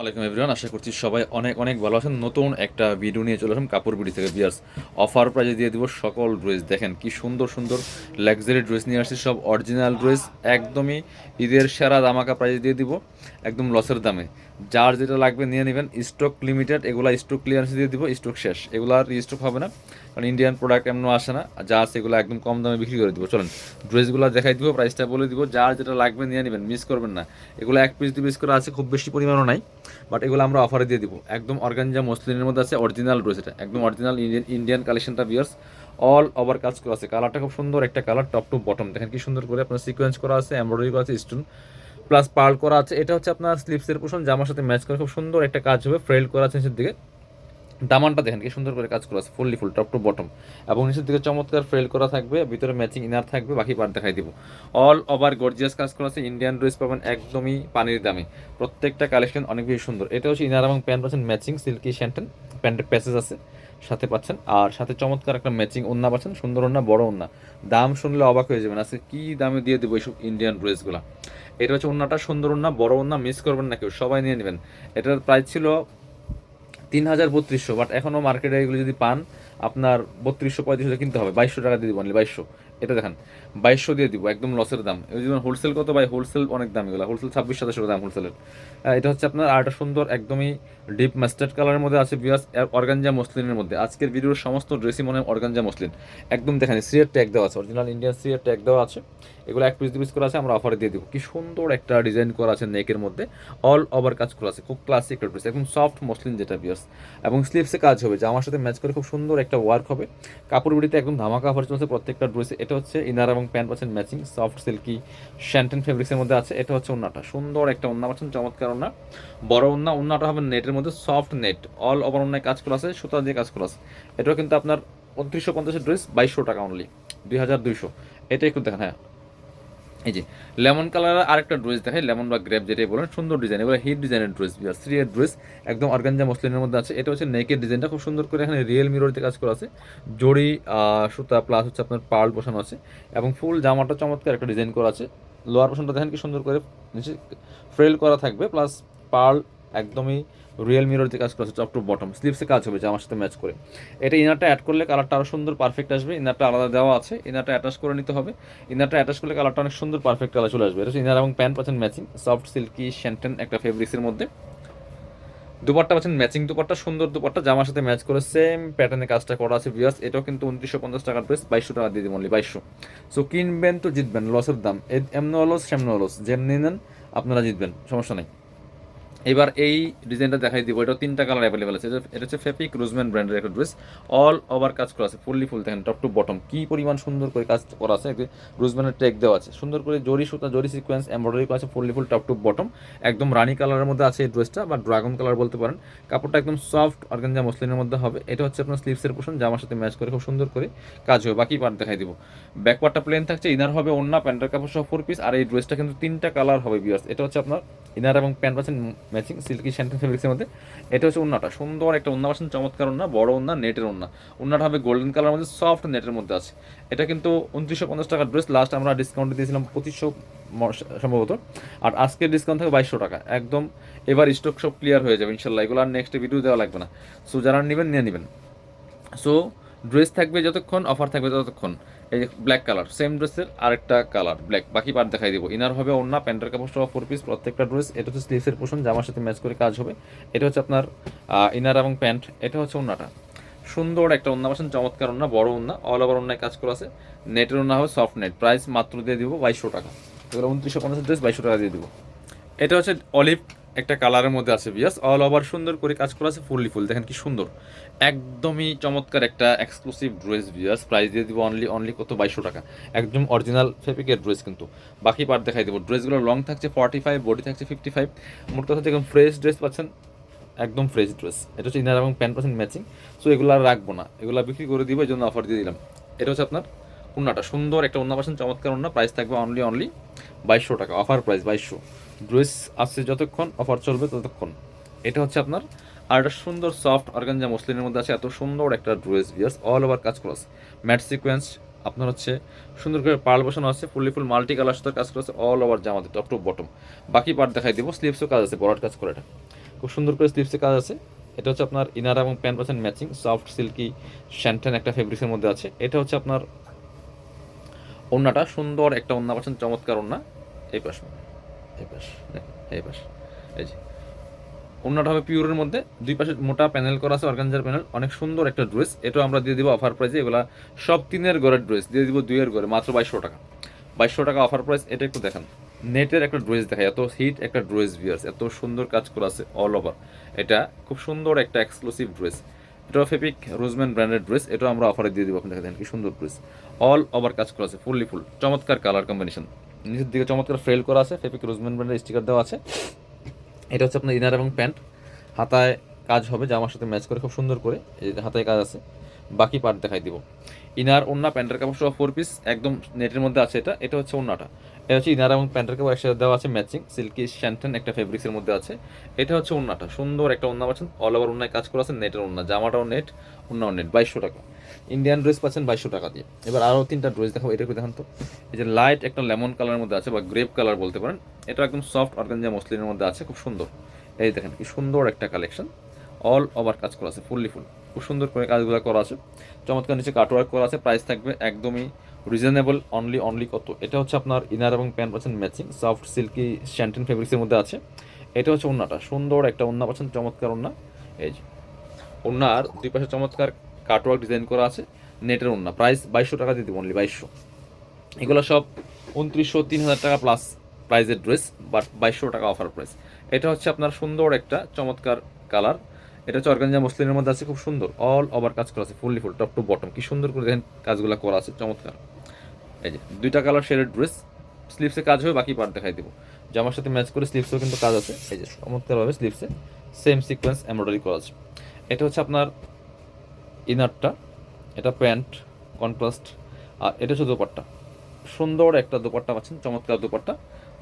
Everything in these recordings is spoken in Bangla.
আলাইকুম এভরিওয়ান আশা করছি সবাই অনেক অনেক ভালো আছেন। নতুন একটা ভিডিও নিয়ে চলে আসলাম কাপড় বিড়ি থেকে। বিয়ার্স অফার প্রাইজে দিয়ে দিব সকল ড্রেস দেখেন কি সুন্দর সুন্দর লাক্সারি ড্রেস নিয়ে আসছি সব অরিজিনাল ড্রেস একদমই ঈদের সেরা দামাকা প্রাইজে দিয়ে দিব, একদম লসের দামে। যার যেটা লাগবে নিয়ে নেবেন স্টক লিমিটেড এগুলা স্টক ক্লিয়ারেন্স দিয়ে দিব স্টক শেষ। এগুলো আর স্টক হবে না, কারণ ইন্ডিয়ান প্রোডাক্ট এমন আসে না যা আছে এগুলো একদম কম দামে বিক্রি করে দিব। চলেন ড্রেসগুলো দেখাই দিব প্রাইসটা বলে দিব, যার যেটা লাগবে নিয়ে নেবেন মিস করবেন না। এগুলো এক পিস দু পিস করে আছে, খুব বেশি পরিমাণও নাই বাট এগুলো আমরা অফারে দিয়ে দিব। একদম অর্গানজা মসলিনের মধ্যে আছে অরিজিনাল ড্রেস এটা, একদম অরিজিনাল ইন্ডিয়ান ইন্ডিয়ান কালেকশনটা বিয়ার্স অল ওভার কাজ করা আছে। কালারটা খুব সুন্দর, একটা কালার টপ টু বটম দেখেন কি সুন্দর করে আপনার সিকোয়েন্স করা আছে এমব্রয়ডারি করা আছে স্টোন প্লাস পার্ল করা আছে। এটা হচ্ছে আপনার স্লিপসের পোষণ জামার সাথে ম্যাচ করে খুব সুন্দর একটা কাজ হবে ফ্রেল করা আছে নিচের দিকে। দামানটা দেখেন কি সুন্দর করে কাজ করা আছে fully full top to bottom এবং নিচের দিকে চমৎকার ফ্রেল করা থাকবে, ভিতরে ম্যাচিং ইনার থাকবে, বাকি পার্ট দেখাই দিব। অল ওভার গর্জিয়াস কাজ করা আছে ইন্ডিয়ান ড্রেস পাবেন একদমই পানির দামে। প্রত্যেকটা কালেকশন অনেক বেশি সুন্দর। এটা হচ্ছে ইনার এবং প্যান্ট পাচ্ছেন ম্যাচিং সিল্কি শ্যান্টেন প্যান্টের প্যাসেজ আছে, সাথে পাচ্ছেন। আর সাথে চমৎকার একটা ম্যাচিং ওন্না পাচ্ছেন, সুন্দর ওন্না বড় ওন্না দাম শুনলে অবাক হয়ে যাবেন, আজকে কি দামে দিয়ে দেবো এইসব ইন্ডিয়ান ড্রেসগুলো এটা হচ্ছে ওন্নাটা সুন্দর ওন্না বড় ওন্না মিস করবেন না কেউ, সবাই নিয়ে নেবেন। এটার প্রাইস ছিল তিন হাজার বত্রিশশো বাট এখনও মার্কেটে এগুলো যদি পান, আপনার বত্রিশশো পঁয়ত্রিশশো কিনতে হবে। বাইশশো টাকা দিয়ে দিব অনলি বাইশশো। এটা দেখেন, বাইশশো দিয়ে দিব, একদম লসের দাম। যেমন হোলসেল কত ভাই? হোলসেল অনেক দাম এগুলো। হোলসেল ছাব্বিশ, সাতাশশো দাম হোলসেলের এটা হচ্ছে আপনার আরেকটা সুন্দর, একদমই ডিপ মাস্টার্ড কালারের মধ্যে আছে বিয়াস অর্গানজা মসলিনের মধ্যে। আজকের ভিডিওর সমস্ত ড্রেসই মনে হয় অর্গানজা মসলিন। একদম দেখেন সিএর ট্যাগ দেওয়া আছে অরিজিনাল ইন্ডিয়ান সিএর ট্যাগ দেওয়া আছে। এগুলো এক পিস দু পিস করে আছে, আমরা অফারে দিয়ে দিব। কি সুন্দর একটা ডিজাইন করা আছে নেকের মধ্যে অল ওভার কাজ করা আছে, খুব ক্লাসিক ড্রেস একদম সফট মসলিন যেটা বিয়াস এবং স্লিভসে কাজ হবে জামার সাথে ম্যাচ করে খুব সুন্দর একটা ওয়ার্ক হবে। কাপড় বিড়িতে একদম ধামাকা অফার চলছে প্রত্যেকটা ড্রেসে এটা হচ্ছে ইনার এবং প্যান্ট পাচ্ছেন ম্যাচিং সফট সিল্কি শ্যান্টেন ফেব্রিক্সের মধ্যে আছে। এটা হচ্ছে ওন্নাটা, সুন্দর একটা ওন্না পাচ্ছেন চমৎকার ওন্না। বড় ওন্না, ওন্নাটা হবে নেটের মধ্যে সফট নেট অল ওভার ওন্নায় কাজ করা আছে, সুতা দিয়ে কাজ করা আছে। এটাও কিন্তু আপনার উনত্রিশশো পঞ্চাশের ড্রেস বাইশশো টাকা অনলি দুই হাজার দুইশো। এটা একটু দেখেন হ্যাঁ। এই যে, লেমন কালারের আরেকটা ড্রেস দেখাই, লেমন বা গ্রেপ যেটাই বলেন, সুন্দর ডিজাইন এগুলো হিট ডিজাইনের ড্রেস থ্রি এর ড্রেস একদম অর্গানজা মসলিনের মধ্যে আছে। এটা হচ্ছে নেকের ডিজাইনটা খুব সুন্দর করে এখানে রিয়েল মিররতে কাজ করা আছে। জড়ি সুতা প্লাস হচ্ছে আপনার পার্ল বসানো আছে। এবং ফুল জামাটা চমৎকার একটা ডিজাইন করা আছে। লোয়ার পোর্শনটা দেখেন কি সুন্দর করে নিচে ফ্রেল করা থাকবে প্লাস পার্ল একদমই রিয়েল মিরর দিয়ে কাজ করা আছে টপ টু বটম স্লিপসে কাজ হবে জামার সাথে ম্যাচ করে। এটা ইনারটা অ্যাড করলে কালারটা আরও সুন্দর পারফেক্ট আসবে। ইনারটা আলাদা দেওয়া আছে। ইনারটা অ্যাটাচ করে নিতে হবে। ইনারটা অ্যাটাচ করলে কালারটা অনেক সুন্দর পারফেক্ট কালার চলে আসবে। এটা ইনার এবং প্যান্ট পাচ্ছেন ম্যাচিং সফট সিল্কি শ্যান্টেন একটা ফেব্রিক্সের মধ্যে। দুপাট্টা পাচ্ছেন ম্যাচিং দুপাট্টা, সুন্দর দুপাট্টা। জামার সাথে ম্যাচ করে সেম প্যাটার্নে কাজটা করা আছে ভিউয়ার্স এটাও কিন্তু উনত্রিশশো পঞ্চাশ টাকার প্রাইস বাইশশো টাকা দিয়ে দিবেন বাইশশো। সো কিনবেন তো জিতবেন লসের দাম। এমনি অলস সেমনি অলস যেমনি নেন, আপনারা জিতবেন, সমস্যা নেই। এবার এই ডিজাইনটা দেখাই দিব। এটা তিনটা কালার অ্যাভেলেবেল আছে। এটা- হচ্ছে ফেপিক রোজম্যান ব্র্যান্ডের একটা ড্রেস অল ওভার কাজ করা আছে। ফুললি ফুল দেখেন টপ টু বটম কি পরিমাণ সুন্দর করে কাজ করা আছে। রোজম্যানের টেক দেওয়া আছে। সুন্দর করে জরি সুতা, জরি সিকোয়েন্স এমব্রয়ডারি করা আছে fully full top to bottom একদম রানি কালারের মধ্যে আছে এই ড্রেসটা বা ড্রাগন কালার বলতে পারেন। কাপড়টা একদম সফট অর্গানজা মসলিনের মধ্যে হবে। এটা হচ্ছে আপনার স্লিভসের পোষণ জামার সাথে ম্যাচ করে খুব সুন্দর করে কাজ হবে। বাকি পার্ট দেখাই দিব। ব্যাক পার্টটা প্লেন থাকছে ইনার হবে অন্য প্যান্টের কাপড় সহ ফোর পিস আর এই ড্রেসটা কিন্তু তিনটা কালার হবে বিয়ার্স এটা হচ্ছে আপনার ইনার এবং প্যান্ট পাচ্ছেন ম্যাচিং সিল্কি শ্যান্টেন ফেব্রিক্সের মধ্যে। এটা হচ্ছে উন্নাটা। সুন্দর একটা উন্না পাচ্ছেন চমৎকার উন্না, বড় উন্না, নেটের উন্না। উন্নাটা হবে গোল্ডেন কালার মধ্যে সফট নেটের মধ্যে আছে। এটা কিন্তু উনত্রিশশো পঞ্চাশ টাকার ড্রেস লাস্ট আমরা ডিসকাউন্ট দিয়েছিলাম পঁচিশশো সম্ভবত। আর আজকের ডিসকাউন্ট থাকে বাইশশো টাকা। একদম এবার স্টক সব ক্লিয়ার হয়ে যাবে, ইনশাল্লাহ। এগুলো আর নেক্সট ভিডিও দেওয়া লাগবে না। সো যারা নেবেন, নিয়ে নেবেন। সো ড্রেস থাকবে যতক্ষণ অফার থাকবে ততক্ষণ। এই যে ব্ল্যাক কালার সেম ড্রেসের আরেকটা কালার ব্ল্যাক বাকি পার্ট দেখাই দিব। ইনার হবে অন্য প্যান্টের কাপড় সহ ফোর পিস প্রত্যেকটা ড্রেস এটা হচ্ছে স্লিভসের পোষণ জামার সাথে ম্যাচ করে কাজ হবে। এটা হচ্ছে আপনার ইনার এবং প্যান্ট এটা হচ্ছে অন্যটা সুন্দর একটা অন্য পাচ্ছেন চমৎকার অন্য বড় অন্য অল ওভার অন্যায় কাজ করা আছে। নেটের অন্য হবে সফট নেট প্রাইস মাত্র দিয়ে দিব বাইশশো টাকা। এগুলো উনত্রিশশো পঞ্চাশ ড্রেস বাইশশো টাকা দিয়ে দিব। এটা হচ্ছে অলিভ একটা কালারের মধ্যে আছে বিয়াস। অল ওভার সুন্দর করে কাজ করা আছে, ফুললি ফুল। দেখেন কি সুন্দর। একদমই চমৎকার একটা এক্সক্লুসিভ ড্রেস বিয়াস। প্রাইস দিয়ে দিব অনলি অনলি কত? বাইশশো টাকা। একদম অরিজিনাল ফেব্রিকের ড্রেস কিন্তু। বাকি পার্ট দেখাই দেবো। ড্রেসগুলো লং থাকছে ফর্টি ফাইভ বডি থাকছে ফিফটি ফাইভ মোট কথা দেখুন ফ্রেশ ড্রেস পাচ্ছেন, একদম ফ্রেশ ড্রেস এটা হচ্ছে ইনার এবং প্যান্ট পাচ্ছেন ম্যাচিং সো এগুলো আর রাখব না। এগুলো বিক্রি করে দিব, এই জন্য অফার দিয়ে দিলাম। এটা হচ্ছে আপনার উন্নাটা সুন্দর একটা উন্না পাচ্ছেন, চমৎকার উন্না প্রাইস থাকবে অনলি অনলি বাইশশো টাকা। অফার প্রাইস বাইশশো। ড্রেস আসছে যতক্ষণ, অফার চলবে ততক্ষণ। এটা হচ্ছে আপনার, আর একটা সুন্দর সফট অর্গানজা মসলিনের মধ্যে আছে, এত সুন্দর একটা ড্রেস বিয়ার্স অল ওভার কাজ করা আছে। ম্যাট সিকোয়েন্স, আপনার হচ্ছে সুন্দর করে পার্ল বসানো আছে, ফুললি ফুল মাল্টি কালার সাথে কাজ করা আছে অল ওভার জামাতে টপ টু বটম বাকি পার্ট দেখাই দিব স্লিপসও কাজ আছে বড় কাজ করে এটা। খুব সুন্দর করে স্লিপসে কাজ আছে। এটা হচ্ছে আপনার ইনার এবং প্যান্ট পাচ্ছেন ম্যাচিং সফট সিল্কি শ্যান্টেন একটা ফেব্রিক্সের মধ্যে আছে। এটা হচ্ছে আপনার ওড়নাটা সুন্দর একটা ওড়না পাচ্ছেন, চমৎকার ওড়না এই পাশ। এই পাশ, এই যে। ওড়নাটা হবে পিওরের মধ্যে। দুই পাশে মোটা প্যানেল করা আছে, অর্গানজার প্যানেল। অনেক সুন্দর একটা ড্রেস। এটাও আমরা দিয়ে দিব অফার প্রাইসে এগুলা সব তিনের ঘরের ড্রেস। দিয়ে দিব দুইয়ের ঘরে, মাত্র বাইশশো টাকা। বাইশশো টাকা অফার প্রাইস এটা একটু দেখান। নেটের একটা ড্রেস দেখায় এত হিট একটা ড্রেস ভিয়ার্স এত সুন্দর কাজ করা আছে অল ওভার এটা খুব সুন্দর একটা এক্সক্লুসিভ ড্রেস। এটাও ফেপিক রোজম্যান ব্র্যান্ডের ড্রেস এটাও আমরা অফারে দিয়ে দিব। আপনি দেখেন কি সুন্দর ড্রেস অল ওভার কাজ করা আছে ফুললি ফুল চমৎকার কালার কম্বিনেশন নিচের দিকে চমৎকার ফ্রেল করা আছে ফেপিক রোজম্যান ব্র্যান্ডের স্টিকার দেওয়া আছে। এটা হচ্ছে আপনার ইনার এবং প্যান্ট হাতায় কাজ হবে জামার সাথে ম্যাচ করে, খুব সুন্দর করে। এই যে হাতায় কাজ আছে। বাকি পার্ট দেখাই দিব। ইনার ওন্না প্যান্টের কাপড় সহ ফোর পিস একদম নেটের মধ্যে আছে এটা। এটা হচ্ছে ওন্নাটা এটা হচ্ছে ইনার এবং প্যান্টের কাপড় একসাথে দেওয়া আছে ম্যাচিং সিল্কি শ্যান্টেন একটা ফেব্রিক্সের মধ্যে আছে। এটা হচ্ছে ওন্নাটা সুন্দর একটা ওন্না পাচ্ছেন। অল ওভার ওন্নায় কাজ করা আছে, নেটের ওন্না জামাটাও নেট ওন্নাও নেট বাইশশো টাকা। ইন্ডিয়ান ড্রেস পাচ্ছেন বাইশশো টাকা দিয়ে। এবার আরও তিনটা ড্রেস দেখাবো এটা একটু দেখান তো এই যে লাইট একটা লেমন কালারের মধ্যে আছে, বা গ্রেপ কালার বলতে পারেন। এটা একদম সফট অর্গানজা মসলিনের মধ্যে আছে, খুব সুন্দর। এই দেখেন কি সুন্দর একটা কালেকশন অল ওভার কাজ করা আছে ফুললি ফুল খুব সুন্দর করে কাজগুলো করা আছে। চমৎকার নিচে কাটওয়ার্ক করা আছে প্রাইস থাকবে একদমই রিজনেবল অনলি অনলি কত। এটা হচ্ছে আপনার ইনার এবং প্যান্ট পাচ্ছেন ম্যাচিং সফট সিল্কি শ্যান্টেন ফেব্রিক্সের মধ্যে আছে। এটা হচ্ছে ওন্নাটা, সুন্দর একটা ওন্না পাচ্ছেন, চমৎকার ওন্না। এই যে, ওন্নার দুই পাশে চমৎকার কাটওয়ার্ক ডিজাইন করা আছে, নেটের ওন্না। প্রাইস বাইশশো টাকা দিয়ে দিব অনলি বাইশশো। এগুলো সব উনত্রিশশো তিন হাজার টাকা প্লাস প্রাইজের ড্রেস বাট বাইশশো টাকা অফার প্রাইস এটা হচ্ছে আপনার সুন্দর একটা চমৎকার কালার এটা হচ্ছে অর্গানজা মসলিনের মধ্যে আছে, খুব সুন্দর। অল ওভার কাজ করা আছে fully full top to bottom কি সুন্দর করে দেখেন কাজগুলো করা আছে, চমৎকার। এই যে, দুইটা কালার শেডেড ড্রেস স্লিপসে কাজ হবে, বাকি পার্ট দেখাই দিব। জামার সাথে ম্যাচ করে স্লিপসেও কিন্তু কাজ আছে। এই যে, চমৎকারভাবে স্লিপসে সেম সিকোয়েন্স এমব্রয়ডারি করা আছে। এটা হচ্ছে আপনার ইনারটা এটা প্যান্ট কন্ট্রাস্ট আর এটা হচ্ছে দোপাট্টা। সুন্দর একটা দোপাট্টা পাচ্ছেন, চমৎকার দোপাট্টা।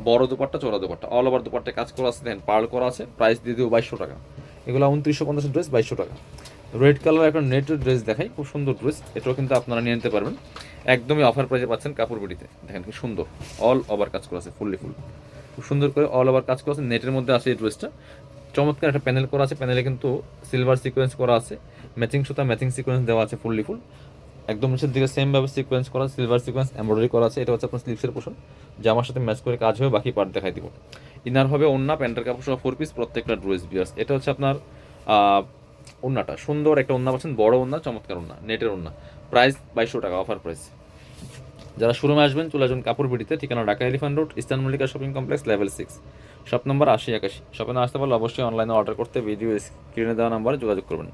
বড় দোপাট্টা চোরা দোপাট্টা। অল ওভার দোপাট্টা কাজ করা আছে, দেখেন পার্ল করা আছে প্রাইস দিয়ে দিব বাইশশো টাকা। এগুলো উনত্রিশশো পঞ্চাশ ড্রেস, বাইশশো টাকা। রেড কালার একটা নেটের ড্রেস দেখাই, খুব সুন্দর ড্রেস। এটাও কিন্তু আপনারা নিয়ে নিতে পারবেন। একদমই অফার প্রাইসে পাচ্ছেন কাপড় বিড়িতে। দেখেন কি সুন্দর। অল ওভার কাজ করা আছে ফুললি ফুল খুব সুন্দর করে অল ওভার কাজ করা আছে। নেটের মধ্যে আছে এই ড্রেসটা। চমৎকার একটা প্যানেল করা আছে। প্যানেলে কিন্তু সিলভার সিকোয়েন্স করা আছে। ম্যাচিং সুতা ম্যাচিং সিকোয়েন্স দেওয়া আছে ফুললি ফুল একদম নিচের দিকে সেম ভাবে সিকোয়েন্স করা সিলভার সিকোয়েন্স এমব্রয়ডারি করা আছে। এটা হচ্ছে আপনার স্লিপসের পোষণ জামার সাথে ম্যাচ করে কাজ হবে বাকি পার্ট দেখাই দিব। ইনার হবে ওন্না প্যান্টের কাপড় সহ ফোর পিস প্রত্যেকটা ড্রেস বিয়ার্স এটা হচ্ছে আপনার ওন্নাটা সুন্দর একটা ওন্না পাচ্ছেন, বড় ওন্না চমৎকার ওন্না নেটের ওন্না প্রাইস বাইশশো টাকা অফার প্রাইস যারা শোরুমে আসবেন, চলে আসবেন কাপড় বিডিতে, ঠিকানা Dhaka Elephant Road Eastern Mallika Shopping Complex level six shop number আশি একাশি। শপে না আসতে পারলে অবশ্যই অনলাইনে অর্ডার করতে ভিডিও স্ক্রিনে দেওয়া নাম্বারে যোগাযোগ করবেন।